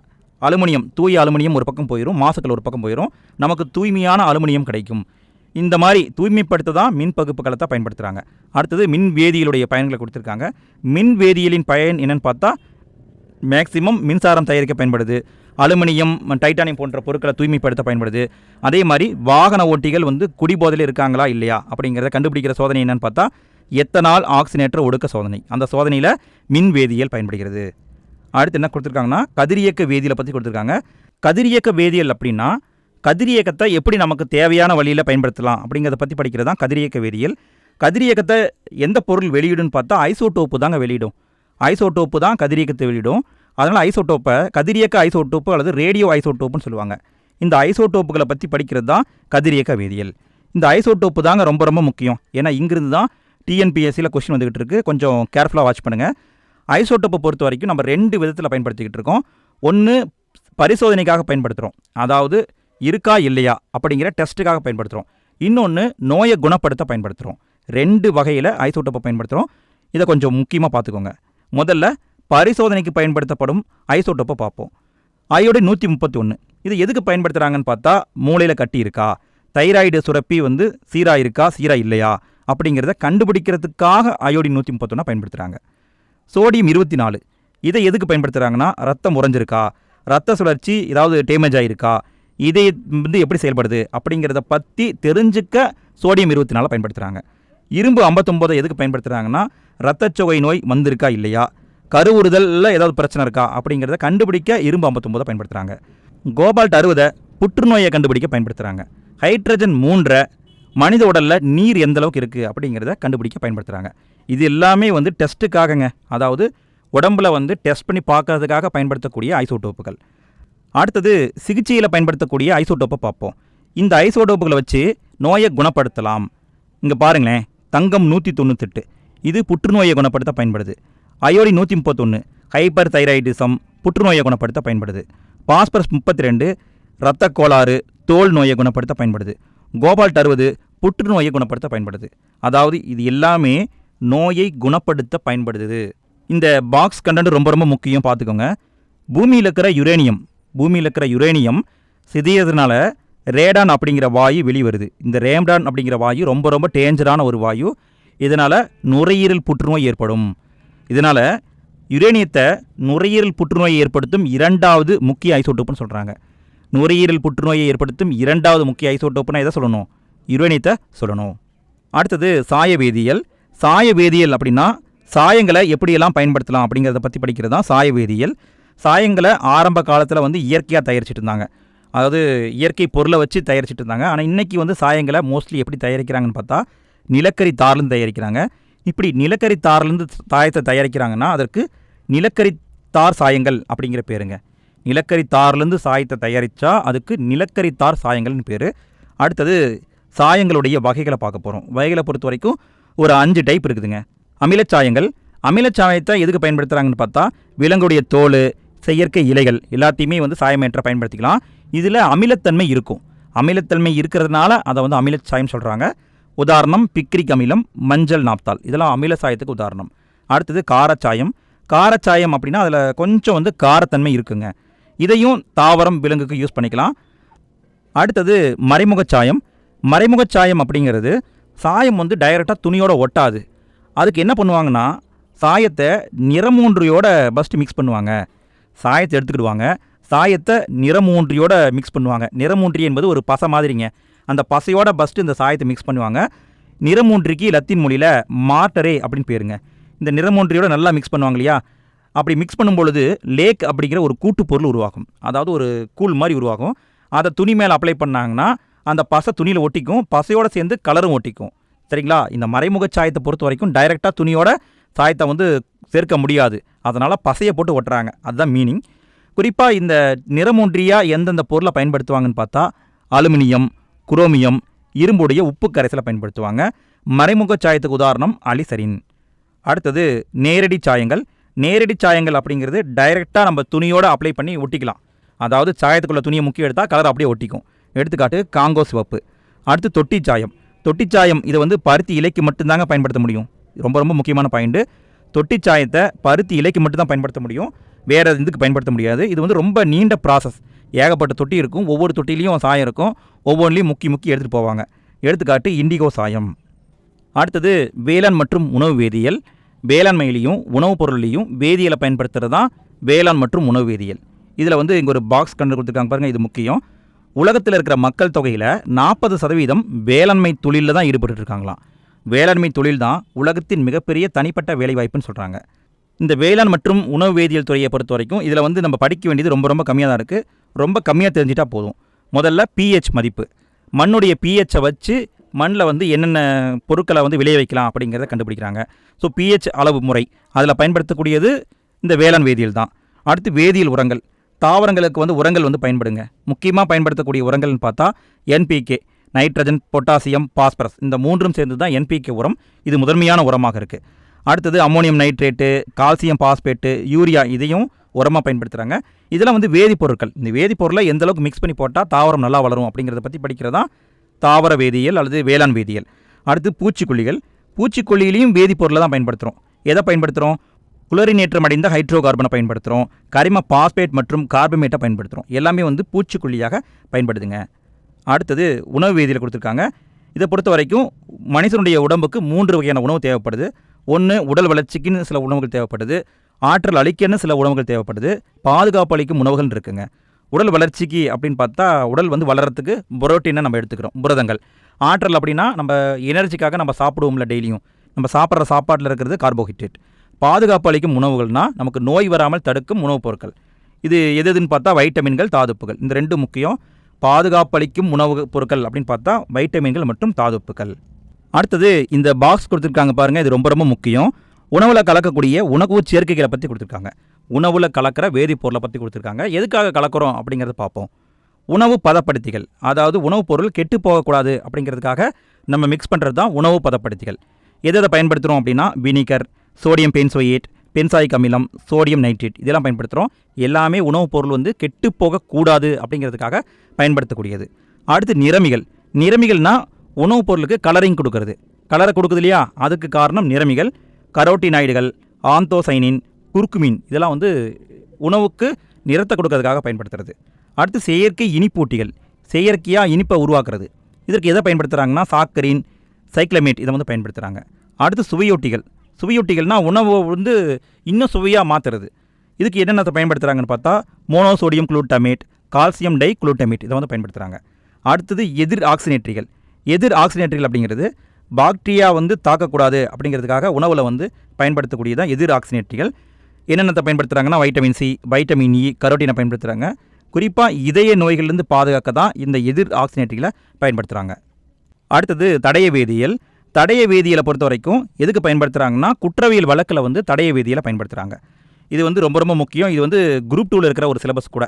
அலுமினியம் தூய அலுமினியம் ஒரு பக்கம் போயிடும் மாசுக்கள் ஒரு பக்கம் போயிடும் நமக்கு தூய்மையான அலுமினியம் கிடைக்கும். இந்த மாதிரி தூய்மைப்படுத்த தான் மின் பகுப்பு களத்தை பயன்படுத்துகிறாங்க அடுத்தது மின் வேதியியலுடைய பயன்களை கொடுத்துருக்காங்க. மின் வேதியியலின் பயன் என்னென்னு பார்த்தா மேக்சிமம் மின்சாரம் தயாரிக்க பயன்படுது. அலுமினியம் டைட்டானியம் போன்ற பொருட்களை தூய்மைப்படுத்த பயன்படுது. அதே மாதிரி வாகன ஓட்டிகள் வந்து குடிபோதையில் இருக்காங்களா இல்லையா அப்படிங்கிறத கண்டுபிடிக்கிற சோதனை என்னன்னு பார்த்தா எத்தனால் ஆக்சினேற்ற ஒடுக்க சோதனை. அந்த சோதனையில் மின் வேதியியல் பயன்படுகிறது. அடுத்து என்ன கொடுத்துருக்காங்கன்னா கதிரியக்க வேதியியலை பற்றி கொடுத்துருக்காங்க. கதிரியக்க வேதியியல் அப்படின்னா கதிரியக்கத்தை எப்படி நமக்கு தேவையான வழியில் பயன்படுத்தலாம் அப்படிங்கிறத பற்றி படிக்கிறது தான் கதிரியக்க வேதியியல். கதிரியக்கத்தை எந்த பொருள் வெளியிடுன்னு பார்த்தா ஐசோடோப்பு தாங்க வெளியிடும். ஐசோடோப்பு தான் கதிரியக்கத்தை வெளியிடும். அதனால் ஐசோடோப்பை கதிரியக்க ஐசோடோப்பு அல்லது ரேடியோ ஐசோடோப்புன்னு சொல்லுவாங்க. இந்த ஐசோடோப்புகளை பற்றி படிக்கிறது தான் கதிரியக்க வேதியியல். இந்த ஐசோடோப்பு தாங்க ரொம்ப ரொம்ப முக்கியம். ஏன்னா இங்கிருந்து தான் டிஎன்பிஎஸ்சியில் கொஸ்டின் வந்துகிட்டு இருக்குது கொஞ்சம் கேர்ஃபுல்லாக வாட்ச் பண்ணுங்கள் ஐசோடோப்பை பொறுத்த வரைக்கும் நம்ம ரெண்டு விதத்தில் பயன்படுத்திக்கிட்டு இருக்கோம். ஒன்று பரிசோதனைக்காக பயன்படுத்துகிறோம் அதாவது இருக்கா இல்லையா அப்படிங்கிற டெஸ்ட்டுக்காக பயன்படுத்துகிறோம் இன்னொன்று நோயை குணப்படுத்த பயன்படுத்துகிறோம் ரெண்டு வகையில் ஐசோடோப்பை பயன்படுத்துகிறோம் இதை கொஞ்சம் முக்கியமாக பார்த்துக்கோங்க. முதல்ல பரிசோதனைக்கு பயன்படுத்தப்படும் ஐசோட்டோப்பை பார்ப்போம். அயோடின் நூற்றி முப்பத்தி ஒன்று இது எதுக்கு பயன்படுத்துகிறாங்கன்னு பார்த்தா மூளையில் கட்டி இருக்கா? தைராய்டு சுரப்பி வந்து சீராக இருக்கா சீராக இல்லையா? அப்படிங்கிறத கண்டுபிடிக்கிறதுக்காக அயோடின் நூற்றி முப்பத்தொன்னா பயன்படுத்துகிறாங்க சோடியம் இருபத்தி நாலு. இதை எதுக்கு பயன்படுத்துகிறாங்கன்னா ரத்தம் உறைஞ்சிருக்கா? ரத்த சுழற்சி ஏதாவது டேமேஜ் ஆகிருக்கா இதை வந்து எப்படி செயல்படுது? அப்படிங்கிறத பற்றி தெரிஞ்சுக்க சோடியம் இருபத்தி நாலு பயன்படுத்துகிறாங்க இரும்பு ஐம்பத்தொம்போதை எதுக்கு பயன்படுத்துகிறாங்கன்னா ரத்தச்சோகை நோய் வந்திருக்கா இல்லையா? கருவுறுதலில் ஏதாவது பிரச்சனை இருக்கா அப்படிங்கிறத கண்டுபிடிக்க இரும்பு ஐம்பத்தொம்போதை பயன்படுத்துகிறாங்க கோபால்ட் அறுபதை புற்றுநோயை கண்டுபிடிக்க பயன்படுத்துகிறாங்க ஹைட்ரஜன் மூன்றை மனித உடலில் நீர் எந்த அளவுக்கு இருக்குது அப்படிங்கிறத கண்டுபிடிக்க பயன்படுத்துகிறாங்க இது எல்லாமே வந்து டெஸ்ட்டுக்காகங்க. அதாவது உடம்புல வந்து டெஸ்ட் பண்ணி பார்க்கறதுக்காக பயன்படுத்தக்கூடிய ஐசோடோப்புகள். அடுத்தது சிகிச்சையில் பயன்படுத்தக்கூடிய ஐசோடோப்பை பார்ப்போம். இந்த ஐசோடோப்புகளை வச்சு நோயை குணப்படுத்தலாம். இங்கே பாருங்களேன் தங்கம் நூற்றி தொண்ணூத்தெட்டு. இது புற்றுநோயை குணப்படுத்த பயன்படுது. அயோடி நூற்றி முப்பத்தொன்று ஹைப்பர் தைராய்டிசம் புற்றுநோயை குணப்படுத்த பயன்படுது. பாஸ்பரஸ் முப்பத்தி ரெண்டு இரத்த கோளாறு தோல் நோயை குணப்படுத்த பயன்படுது. கோபால்ட் அறுபது புற்றுநோயை குணப்படுத்த பயன்படுது. அதாவது இது எல்லாமே நோயை குணப்படுத்த பயன்படுது. இந்த பாக்ஸ் கண்டென்ட் ரொம்ப ரொம்ப முக்கியம் பார்த்துக்கோங்க. பூமியில் இருக்கிற யுரேனியம் பூமியில் இருக்கிற யுரேனியம் சிதையதுனால ரேடான் அப்படிங்கிற வாயு வெளிவருது. இந்த ரேம்டான் அப்படிங்கிற வாயு ரொம்ப ரொம்ப டேஞ்சரான ஒரு வாயு. இதனால் நுரையீரல் புற்றுநோய் ஏற்படும். இதனால் யுரேனியத்தை நுரையீரல் புற்றுநோயை ஏற்படுத்தும் இரண்டாவது முக்கிய ஐசோட்டோப்புன்னு சொல்கிறாங்க நுரையீரல் புற்றுநோயை ஏற்படுத்தும் இரண்டாவது முக்கிய ஐசோட்டோப்புனா எதை சொல்லணும்? யுரேனியத்தை சொல்லணும். அடுத்தது சாய வேதியியல் சாய வேதியியல் அப்படின்னா சாயங்களை எப்படியெல்லாம் பயன்படுத்தலாம் அப்படிங்கிறத பற்றி படிக்கிறது தான் சாய வேதியியல் சாயங்களை ஆரம்ப காலத்தில் வந்து இயற்கையாக தயாரிச்சுட்டு இருந்தாங்க. அதாவது இயற்கை பொருளை வச்சு தயாரிச்சுட்டு இருந்தாங்க. ஆனால் இன்றைக்கி வந்து சாயங்களை மோஸ்ட்லி எப்படி தயாரிக்கிறாங்கன்னு பார்த்தா நிலக்கரி தார்லேருந்து தயாரிக்கிறாங்க. இப்படி நிலக்கரி தார்லேருந்து தாயத்தை தயாரிக்கிறாங்கன்னா அதற்கு நிலக்கரி தார் சாயங்கள் அப்படிங்கிற பேருங்க. நிலக்கரி தார்லேருந்து சாயத்தை தயாரித்தா அதுக்கு நிலக்கரி தார் சாயங்கள்னு பேர். அடுத்தது சாயங்களுடைய வகைகளை பார்க்க போகிறோம் வகைகளை பொறுத்த வரைக்கும் ஒரு அஞ்சு டைப் இருக்குதுங்க. அமிலச்சாயங்கள். அமிலச்சாயத்தை எதுக்கு பயன்படுத்துகிறாங்கன்னு பார்த்தா விலங்குடைய தோல் செயற்கை இலைகள் எல்லாத்தையுமே வந்து சாயமேற்ற பயன்படுத்திக்கலாம். இதில் அமிலத்தன்மை இருக்கும். அமிலத்தன்மை இருக்கிறதுனால அதை வந்து அமிலச்சாயம் சொல்கிறாங்க உதாரணம் பிக்ரிக் அமிலம் மஞ்சள் நாப்தால். இதெல்லாம் அமில சாயத்துக்கு உதாரணம். அடுத்தது காரச்சாயம். காரச்சாயம் அப்படின்னா அதில் கொஞ்சம் வந்து காரத்தன்மை இருக்குங்க. இதையும் தாவரம் விலங்குக்கு யூஸ் பண்ணிக்கலாம். அடுத்தது மறைமுகச் சாயம் மறைமுகச் சாயம் அப்படிங்கிறது சாயம் வந்து டைரெக்டாக துணியோட ஒட்டாது. அதுக்கு என்ன பண்ணுவாங்கன்னா சாயத்தை நிறமூன்றியோட ஃபஸ்ட்டு மிக்ஸ் பண்ணுவாங்க. சாயத்தை எடுத்துக்கிடுவாங்க. சாயத்தை நிறமூன்றியோட மிக்ஸ் பண்ணுவாங்க. நிறமூன்றி என்பது ஒரு பசை மாதிரிங்க. அந்த பசையோட ஃபஸ்ட்டு இந்த சாயத்தை மிக்ஸ் பண்ணுவாங்க. நிறமூன்றிக்கு லத்தீன் மொழியில் மார்டரே அப்படின்னு பேருங்க. இந்த நிறமூன்றியோட நல்லா மிக்ஸ் பண்ணுவாங்க இல்லையா? அப்படி மிக்ஸ் பண்ணும் பொழுது லேக் அப்படிங்கிற ஒரு கூட்டு பொருள் உருவாகும். அதாவது ஒரு கூழ் மாதிரி உருவாகும். அதை துணி மேலே அப்ளை பண்ணாங்கன்னா அந்த பசை துணியில் ஒட்டிக்கும். பசையோடு சேர்ந்து கலரும் ஒட்டிக்கும். சரிங்களா? இந்த மறைமுக சாயத்தை பொறுத்த வரைக்கும் டைரெக்டாக துணியோட சாயத்தை வந்து சேர்க்க முடியாது. அதனால் பசையை போட்டு ஒட்டுறாங்க. அதுதான் மீனிங் குறிப்பாக இந்த நிறமூன்றியாக எந்தெந்த பொருளை பயன்படுத்துவாங்கன்னு பார்த்தா அலுமினியம் குரோமியம் இரும்புடைய உப்பு கரைசலை பயன்படுத்துவாங்க. மறைமுக சாயத்துக்கு உதாரணம் அலிசரின். அடுத்தது நேரடி சாயங்கள். நேரடி சாயங்கள் அப்படிங்கிறது டைரெக்டாக நம்ம துணியோடு அப்ளை பண்ணி ஒட்டிக்கலாம். அதாவது சாயத்துக்குள்ள துணியை முக்கிய எடுத்தால் கலர் அப்படியே ஒட்டிக்கும். எடுத்துக்காட்டு காங்கோ சிவப்பு. அடுத்து தொட்டி சாயம். தொட்டி சாயம் இதை வந்து பருத்தி இலைக்கு மட்டும்தாங்க பயன்படுத்த முடியும். ரொம்ப ரொம்ப முக்கியமான பாயிண்ட்டு தொட்டி சாயத்தை பருத்தி இலைக்கு மட்டும்தான் பயன்படுத்த முடியும். வேறு இதுக்கு பயன்படுத்த முடியாது. இது வந்து ரொம்ப நீண்ட ப்ராசஸ் ஏகப்பட்ட தொட்டி இருக்கும். ஒவ்வொரு தொட்டிலையும் சாயம் இருக்கும். ஒவ்வொன்றிலையும் முக்கி முக்கி எடுத்துகிட்டு போவாங்க. எடுத்துக்காட்டு இண்டிகோ சாயம். அடுத்தது வேளாண் மற்றும் உணவு வேதியியல். வேளாண்மையிலையும் உணவுப் பொருள்லையும் வேதியியலை பயன்படுத்துகிறது தான் வேளாண் மற்றும் உணவு வேதியியல். இதில் வந்து இங்கே ஒரு பாக்ஸ் கண்டு கொடுத்துருக்காங்க பாருங்கள் இது முக்கியம். உலகத்தில் இருக்கிற மக்கள் தொகையில் நாற்பது சதவீதம் வேளாண்மை தொழிலில் தான் ஈடுபட்டு இருக்காங்களாம் வேளாண்மை தொழில் தான் உலகத்தின் மிகப்பெரிய தனிப்பட்ட வேலைவாய்ப்புன்னு சொல்கிறாங்க இந்த வேளாண் மற்றும் உணவு வேதியியல் துறையை பொறுத்த வரைக்கும் இதில் வந்து நம்ம படிக்க வேண்டியது ரொம்ப ரொம்ப கம்மியாக தான் இருக்குது ரொம்ப கம்மியாக தெரிஞ்சிட்டா போதும். முதல்ல பிஹெச் மதிப்பு. மண்ணுடைய பிஹெச்சை வச்சு மண்ணில் வந்து என்னென்ன பொருட்களை வந்து விளைய வைக்கலாம் அப்படிங்கிறத கண்டுபிடிக்கிறாங்க. ஸோ பிஹெச் அளவு முறை. அதில் பயன்படுத்தக்கூடியது இந்த வேளாண் வேதியியல் தான். அடுத்து வேதியியல் உரங்கள். தாவரங்களுக்கு வந்து உரங்கள் வந்து பயன்படுங்க. முக்கியமாக பயன்படுத்தக்கூடிய உரங்கள்னு பார்த்தா என்பிகே நைட்ரஜன் பொட்டாசியம் பாஸ்பரஸ் இந்த மூன்றும் சேர்ந்து தான் என்பிகே உரம். இது முதன்மையான உரமாக இருக்குது அடுத்தது ammonium nitrate calcium phosphate urea இதையும் உரமாக பயன்படுத்துகிறாங்க இதெல்லாம் வந்து வேதிப்பொருட்கள். இந்த வேதிப்பொருளை எந்த அளவுக்கு மிக்ஸ் பண்ணி போட்டால் தாவரம் நல்லா வளரும் அப்படிங்கிறத பற்றி படிக்கிறதா தாவர வேதியியல் அல்லது வேளாண் வேதியியல். அடுத்து பூச்சிக்கொல்லிகள். பூச்சிக்கொல்லியிலையும் வேதிப்பொருளை தான் பயன்படுத்துகிறோம் எதை பயன்படுத்துகிறோம் குளோரினேற்றம் அடைந்த ஹைட்ரோ கார்பனை பயன்படுத்துகிறோம் கரிம பாஸ்பேட் மற்றும் கார்பமேட்டை பயன்படுத்துகிறோம் எல்லாமே வந்து பூச்சிக்கொல்லியாக பயன்படுதுங்க. அடுத்தது உணவு வேதியில் கொடுத்துருக்காங்க. இதை பொறுத்த வரைக்கும் மனிதனுடைய உடம்புக்கு மூன்று வகையான உணவு தேவைப்படுது. ஒன்று உடல் வளர்ச்சிக்குன்னு சில உணவுகள் தேவைப்படுது. ஆற்றல் அளிக்கன்னு சில உணவுகள் தேவைப்படுது. பாதுகாப்பு அளிக்கும் உணவுகள் இருக்குங்க. உடல் வளர்ச்சிக்கு அப்படின்னு பார்த்தா உடல் வந்து வளர்கிறதுக்கு புரோட்டீனை நம்ம எடுத்துக்கிறோம் புரதங்கள். ஆற்றல் அப்படின்னா நம்ம எனர்ஜிக்காக நம்ம சாப்பிடுவோம்ல டெய்லியும். நம்ம சாப்பிட்ற சாப்பாட்டில் இருக்கிறது கார்போஹைட்ரேட். பாதுகாப்பு அளிக்கும் உணவுகள்னால் நமக்கு நோய் வராமல் தடுக்கும் உணவுப் பொருட்கள். இது எது எதுன்னு பார்த்தா வைட்டமின்கள் தாதுப்புகள். இந்த ரெண்டு முக்கியம். பாதுகாப்பளிக்கும் உணவு பொருட்கள் அப்படின்னு பார்த்தா வைட்டமின்கள் மற்றும் தாதுப்புகள். அடுத்தது இந்த பாக்ஸ் கொடுத்துருக்காங்க பாருங்கள் இது ரொம்ப ரொம்ப முக்கியம். உணவில் கலக்கக்கூடிய உணவு சேர்க்கைகளை பற்றி கொடுத்துருக்காங்க. உணவில் கலக்கிற வேதிப்பொருளை பற்றி கொடுத்துருக்காங்க. எதுக்காக கலக்கிறோம் அப்படிங்கிறத பார்ப்போம். உணவு பதப்படுத்திகள் அதாவது உணவுப் பொருள் கெட்டு போகக்கூடாது அப்படிங்கிறதுக்காக நம்ம மிக்ஸ் பண்ணுறது தான் உணவு பதப்படுத்திகள். எதை எதை பயன்படுத்துகிறோம் அப்படின்னா வினிகர் சோடியம் பென்சோயேட் பென்சாயிக் அமிலம் சோடியம் நைட்ரேட் இதெல்லாம் பயன்படுத்துகிறோம் எல்லாமே உணவுப் பொருள் வந்து கெட்டு போகக்கூடாது அப்படிங்கிறதுக்காக பயன்படுத்தக்கூடியது. அடுத்து நிறமிகள். நிறமிகள்னால் உணவுப் பொருளுக்கு கலரிங் கொடுக்கறது. கலரை கொடுக்குது இல்லையா? அதுக்கு காரணம் நிறமிகள் கரோட்டினாய்டுகள் ஆந்தோசைனின் குறுக்குமீன் இதெல்லாம் வந்து உணவுக்கு நிறத்தை கொடுக்கறதுக்காக பயன்படுத்துறது. அடுத்து செயற்கை இனிப்பூட்டிகள் செயற்கையாக இனிப்பை உருவாக்குறது. இதற்கு எதை பயன்படுத்துகிறாங்கன்னா சாக்கரின் சைக்ளமேட் இதை வந்து பயன்படுத்துகிறாங்க அடுத்து சுவையொட்டிகள். சுவையொட்டிகள்னால் உணவை வந்து இன்னும் சுவையாக மாற்றுறது இதுக்கு என்னென்ன பயன்படுத்துகிறாங்கன்னு பார்த்தா monosodium glutamate calcium di glutamate இதை வந்து பயன்படுத்துகிறாங்க அடுத்தது எதிர் ஆக்சினேட்டரிகள் எதிர் ஆக்சிடென்ட்கள் அப்படிங்கிறது பாக்டீரியா வந்து தாக்கக்கூடாது அப்படிங்கிறதுக்காக உணவில் வந்து பயன்படுத்தக்கூடியதான் எதிர் ஆக்சிடென்ட்கள் என்னென்னத்தை பயன்படுத்துகிறாங்கன்னா vitamin C vitamin E e, கரோட்டினை பயன்படுத்துகிறாங்க குறிப்பாக இதய நோய்கள்லேருந்து பாதுகாக்க தான் இந்த எதிர் ஆக்சிடென்ட்களை பயன்படுத்துகிறாங்க அடுத்தது தடைய வேதியியல். தடைய வேதியியலை பொறுத்த வரைக்கும் எதுக்கு பயன்படுத்துகிறாங்கன்னா குற்றவியல் வழக்கில் வந்து தடைய வேதியியலை பயன்படுத்துகிறாங்க இது வந்து ரொம்ப ரொம்ப முக்கியம். இது வந்து குரூப் டூவில் இருக்கிற ஒரு சிலபஸ் கூட.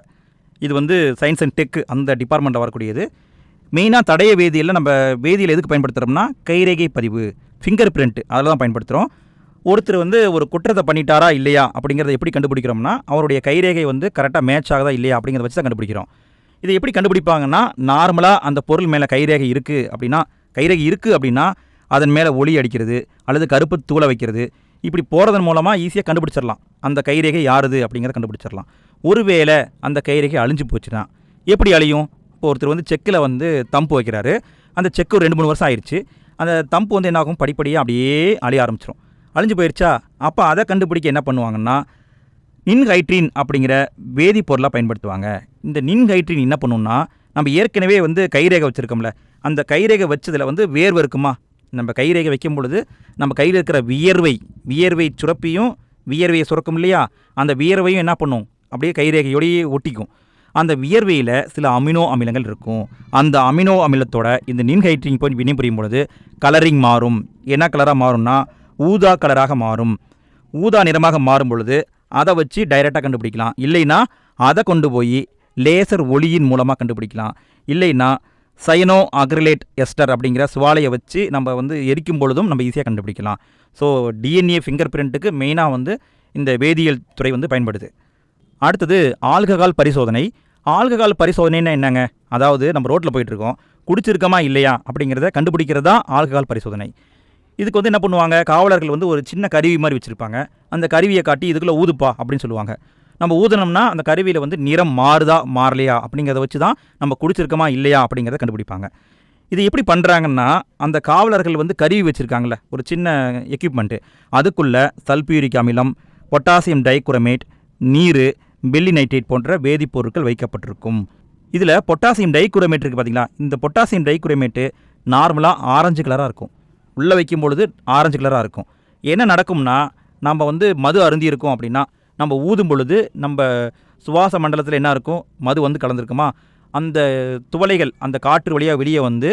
இது வந்து சயின்ஸ் அண்ட் டெக் அந்த டிபார்ட்மெண்ட்டில் வரக்கூடியது. மெயினாக தடய வேதியில் நம்ம வேதியில் எதுக்கு பயன்படுத்துகிறோம்னா கைரேகை பதிவு ஃபிங்கர் பிரிண்ட் அதில் தான் பயன்படுத்துகிறோம் ஒருத்தர் வந்து ஒரு குற்றத்தை பண்ணிட்டாரா இல்லையா அப்படிங்கிறத எப்படி கண்டுபிடிக்கிறோம்னா அவருடைய கைரேகை வந்து கரெக்டாக மேட்ச் ஆகுதா இல்லையா அப்படிங்கிறத வச்சு தான் கண்டுபிடிக்கிறோம். இதை எப்படி கண்டுபிடிப்பாங்கன்னா நார்மலாக அந்த பொருள் மேலே கைரேகை இருக்குது அப்படின்னா கைரேகை இருக்குது அப்படின்னா அதன் மேலே ஒளி அடிக்கிறது அல்லது கருப்பு தூளை வைக்கிறது. இப்படி போகிறதன் மூலமாக ஈஸியாக கண்டுபிடிச்சிடலாம். அந்த கைரேகை யாருது அப்படிங்கிறத கண்டுபிடிச்சிடலாம். ஒருவேளை அந்த கைரேகை அழிஞ்சு போச்சுன்னா எப்படி அழியும்? இப்போ ஒருத்தர் வந்து செக்கில் வந்து தம்பு வைக்கிறாரு. அந்த செக்கு ரெண்டு மூணு வருஷம் ஆயிடுச்சு அந்த தம்பு வந்து என்னாகும்? படிப்படியாக அப்படியே அழிய ஆரம்பிச்சிடும் அழிஞ்சு போயிடுச்சா அப்போ அதை கண்டுபிடிக்க என்ன பண்ணுவாங்கன்னா நின்ஹைட்ரின் அப்படிங்கிற வேதிப்பொருளாக பயன்படுத்துவாங்க. இந்த நின்ஹைட்ரின் என்ன பண்ணுன்னா நம்ம ஏற்கனவே வந்து கைரேகை வச்சுருக்கோம்ல அந்த கைரேகை வச்சதில் வந்து வேர்வை இருக்குமா? நம்ம கைரேகை வைக்கும் பொழுது நம்ம கையில் இருக்கிற வியர்வை வியர்வை சுரப்பியும் வியர்வையை சுரக்கும் இல்லையா? அந்த வியர்வையும் என்ன பண்ணும்? அப்படியே கைரேகையோடையே ஒட்டிக்கும். அந்த வியர்வையில் சில அமினோ அமிலங்கள் இருக்கும். அந்த அமினோ அமிலத்தோட இந்த நின்ஹைட்ரின் போய் வினைபுரியும் பொழுது கலரிங் மாறும். என்ன கலராக மாறும்னா ஊதா கலராக மாறும். ஊதா நிறமாக மாறும் பொழுது அதை வச்சு டைரெக்டாக கண்டுபிடிக்கலாம். இல்லைன்னா அதை கொண்டு போய் லேசர் ஒளியின் மூலமாக கண்டுபிடிக்கலாம். இல்லைன்னா சைனோ அக்ரிலேட் எஸ்டர் அப்படிங்கிற சுவாலையை வச்சு நம்ம வந்து எரிக்கும் பொழுதும் நம்ம ஈஸியாக கண்டுபிடிக்கலாம். ஸோ டிஎன்ஏ ஃபிங்கர் பிரிண்ட்டுக்கு மெயினாக வந்து இந்த வேதியியல் துறை வந்து பயன்படுது. அடுத்தது ஆல்கஹால் பரிசோதனை. ஆல்கஹால் பரிசோதனைன்னா என்னங்க? அதாவது நம்ம ரோட்டில் போயிட்டுருக்கோம். குடிச்சிருக்கோமா? இல்லையா? அப்படிங்கிறத கண்டுபிடிக்கிறது தான் ஆல்கஹால் பரிசோதனை. இதுக்கு வந்து என்ன பண்ணுவாங்க? காவலர்கள் வந்து ஒரு சின்ன கருவி மாதிரி வச்சுருப்பாங்க. அந்த கருவியை காட்டி இதுக்குள்ளே ஊதுப்பா அப்படின்னு சொல்லுவாங்க. நம்ம ஊதுனோம்னா அந்த கருவியில் வந்து நிறம் மாறுதா மாறலையா? அப்படிங்கிறத வச்சு தான் நம்ம குடிச்சிருக்கோமா? இல்லையா? அப்படிங்கிறத கண்டுபிடிப்பாங்க. இது எப்படி பண்ணுறாங்கன்னா அந்த காவலர்கள் வந்து கருவி வச்சுருக்காங்களே ஒரு சின்ன எக்யூப்மெண்ட்டு அதுக்குள்ளே சல்பியூரிக் அமிலம் பொட்டாசியம் டைக்குரமேட் நீர் பெல்லி நைட்ரேட் போன்ற வேதிப்பொருட்கள் வைக்கப்பட்டிருக்கும். இதில் பொட்டாசியம் டைகுரமேட் இருக்குது பார்த்தீங்களா இந்த பொட்டாசியம் டைகுரமேட்டு நார்மலாக ஆரஞ்சு கலராக இருக்கும். உள்ளே வைக்கும் பொழுது ஆரஞ்சு கலராக இருக்கும். என்ன நடக்கும்னா நம்ம வந்து மது அருந்தி இருக்கோம் அப்படின்னா நம்ம ஊதும் பொழுது நம்ம சுவாச மண்டலத்தில் என்ன இருக்கும்? மது வந்து கலந்துருக்குமா? அந்த துவளைகள் அந்த காற்று வழியாக வெளியே வந்து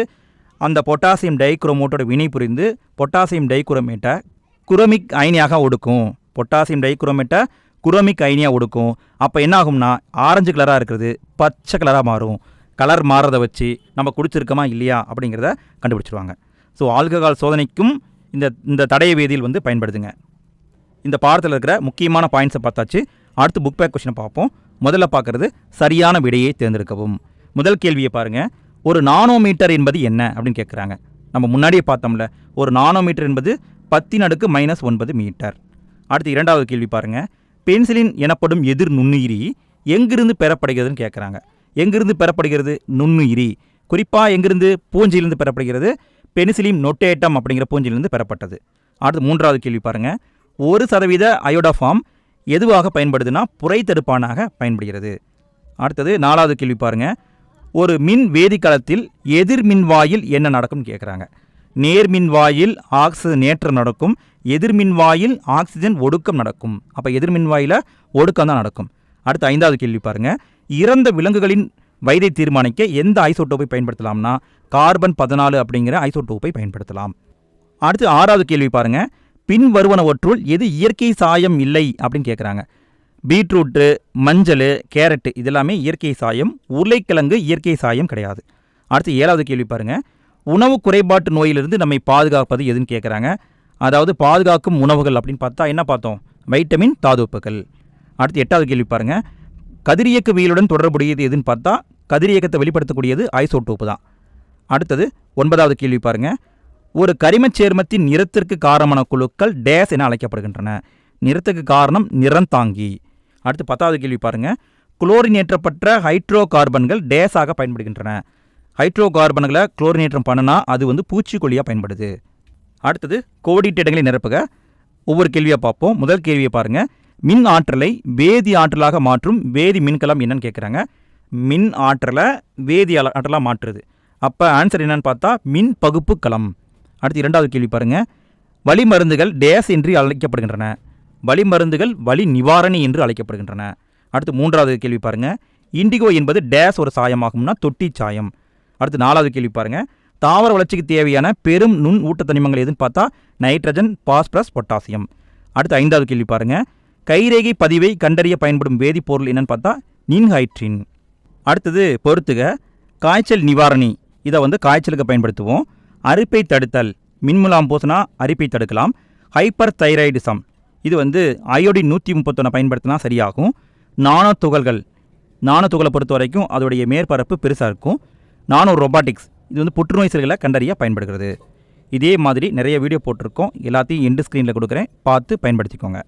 அந்த பொட்டாசியம் டைக்ரோமோட்டோட வினை புரிந்து பொட்டாசியம் டைக்ரோமேட்டை குரோமிக் அயனியாக ஒடுக்கும். பொட்டாசியம் டைக்ரோமேட்டை குரோமிக் அயனியாக ஒடுக்கும். அப்போ என்ன ஆகும்னா ஆரஞ்சு கலராக இருக்கிறது பச்சை கலராக மாறும். கலர் மாறுறதை வச்சு நம்ம குடிச்சிருக்கோமா இல்லையா அப்படிங்கிறத கண்டுபிடிச்சிருவாங்க. ஸோ ஆல்கஹால் சோதனைக்கும் இந்த இந்த தடைய வேதியில் வந்து பயன்படுதுங்க. இந்த பாடத்தில் இருக்கிற முக்கியமான பாயிண்ட்ஸை பார்த்தாச்சு. அடுத்து புக் பேக் கொஷினை பார்ப்போம். முதல்ல பார்க்குறது சரியான விடையை தேர்ந்தெடுக்கவும். முதல் கேள்வியை பாருங்கள் ஒரு நானோமீட்டர் என்பது என்ன அப்படின்னு கேட்குறாங்க நம்ம முன்னாடியே பார்த்தோம்ல. ஒரு நானோமீட்டர் என்பது பத்தின் அடுக்கு மைனஸ் ஒன்பது மீட்டர் அடுத்து இரண்டாவது கேள்வி பாருங்கள் பென்சிலின் எனப்படும் எதிர் நுண்ணுயிரி எங்கிருந்து பெறப்படுகிறதுன்னு கேட்குறாங்க எங்கிருந்து பெறப்படுகிறது? நுண்ணுயிரி. குறிப்பாக எங்கிருந்து பூஞ்சியிலிருந்து பெறப்படுகிறது? பெனிசிலிம் நொட்டேட்டம் அப்படிங்கிற பூஞ்சிலிருந்து பெறப்பட்டது. அடுத்து மூன்றாவது கேள்வி பாருங்கள் ஒரு சதவீத அயோடாஃபார்ம் எதுவாக பயன்படுதுன்னா புரை தடுப்பானாக பயன்படுகிறது. அடுத்தது நாலாவது கேள்வி பாருங்கள் ஒரு மின் வேதிக்கலத்தில் எதிர் மின்வாயில் என்ன நடக்கும்னு கேட்குறாங்க நேர்மின் வாயில் ஆக்சிஜன் ஏற்றம் நடக்கும். எதிர்மின்வாயில் ஆக்சிஜன் ஒடுக்கம் நடக்கும். அப்போ எதிர்மின்வாயில் ஒடுக்கம் தான் நடக்கும். அடுத்து ஐந்தாவது கேள்வி பாருங்கள் இறந்த விலங்குகளின் வயதை தீர்மானிக்க எந்த ஐசோட்டோப்பை பயன்படுத்தலாம்னா கார்பன் பதினாலு அப்படிங்கிற ஐசோட்டோப்பை பயன்படுத்தலாம். அடுத்து ஆறாவது கேள்வி பாருங்கள் பின்வருவனவற்றுள் எது இயற்கை சாயம் இல்லை அப்படின்னு கேட்குறாங்க பீட்ரூட்டு மஞ்சள் கேரட்டு இதெல்லாமே இயற்கை சாயம் உருளைக்கிழங்கு இயற்கை சாயம் கிடையாது. அடுத்து ஏழாவது கேள்வி பாருங்கள் உணவு குறைபாட்டு நோயிலிருந்து நம்மை பாதுகாப்பது எதுன்னு கேட்குறாங்க அதாவது பாதுகாக்கும் உணவுகள் அப்படின்னு பார்த்தா என்ன பார்த்தோம்? வைட்டமின் தாதுப்புகள் அடுத்து எட்டாவது கேள்வி பாருங்கள் கதிரியக்கவியலுடன் தொடர்புடையது எதுன்னு பார்த்தா கதிரியக்கத்தை வெளிப்படுத்தக்கூடியது ஐசோட்டோப்பு தான். அடுத்தது ஒன்பதாவது கேள்வி பாருங்கள் ஒரு கரிமச் சேர்மத்தின் நிறத்திற்கு காரணமான குழுக்கள் டேஸ் என அழைக்கப்படுகின்றன. நிறத்துக்கு காரணம் நிறந்தாங்கி அடுத்து பத்தாவது கேள்வி பாருங்கள் குளோரினேற்றப்பட்ட ஹைட்ரோ கார்பன்கள் டேஸாக பயன்படுகின்றன. ஹைட்ரோ கார்பன்களை குளோரினேற்றம் பண்ணினா அது வந்து பூச்சிக்கொல்லியாக பயன்படுது. அடுத்தது கோடிட்ட இடங்களை நிரப்புக. ஒவ்வொரு கேள்வியாக பார்ப்போம். முதல் கேள்வியை பாருங்கள் மின் ஆற்றலை வேதி ஆற்றலாக மாற்றும் வேதி மின்கலம் என்னன்னு கேட்குறாங்க மின் ஆற்றலை வேதி ஆற்றலாக மாற்றுது அப்போ ஆன்சர் என்னன்னு பார்த்தா மின் பகுப்பு களம் அடுத்து இரண்டாவது கேள்வி பாருங்கள் வழிமருந்துகள் டேஸ் என்று அழைக்கப்படுகின்றன. வழிமருந்துகள் வலி நிவாரணி என்று அழைக்கப்படுகின்றன. அடுத்து மூன்றாவது கேள்வி பாருங்கள் இண்டிகோ என்பது டேஸ் ஒரு சாயமாகும்னா தொட்டி சாயம். அடுத்து நாலாவது கேள்வி பாருங்கள் தாவர வளர்ச்சிக்கு தேவையான பெரும் நுண் ஊட்டத்தனிமங்கள் எதுன்னு பார்த்தா நைட்ரஜன் பாஸ்பரஸ் பொட்டாசியம். அடுத்து ஐந்தாவது கேள்வி பாருங்கள் கைரேகை பதிவை கண்டறிய பயன்படும் வேதிப்பொருள் என்னன்னு பார்த்தா நின்ஹைட்ரின். அடுத்தது பொறுத்துக. காய்ச்சல் நிவாரணி. இதை வந்து காய்ச்சலுக்கு பயன்படுத்துவோம். அரிப்பை தடுத்தல். மின்முலாம் பூசினா அரிப்பை தடுக்கலாம். ஹைப்பர் தைராய்டிசம் இது வந்து அயோடின் நூற்றி முப்பத்தொன்று பயன்படுத்தினா சரியாகும். நானோ துகள்கள் நானோ துகளை பொறுத்த வரைக்கும் அதோடைய மேற்பரப்பு பெருசாக இருக்கும். நானோ ரொபாட்டிக்ஸ் இது வந்து புற்றுநோய் செல்களை கண்டறிய பயன்படுகிறது. இதே மாதிரி நிறைய வீடியோ போட்டிருக்கோம். எல்லாத்தையும் எண்டு ஸ்க்ரீனில் கொடுக்குறேன். பார்த்து பயன்படுத்திக்கோங்க.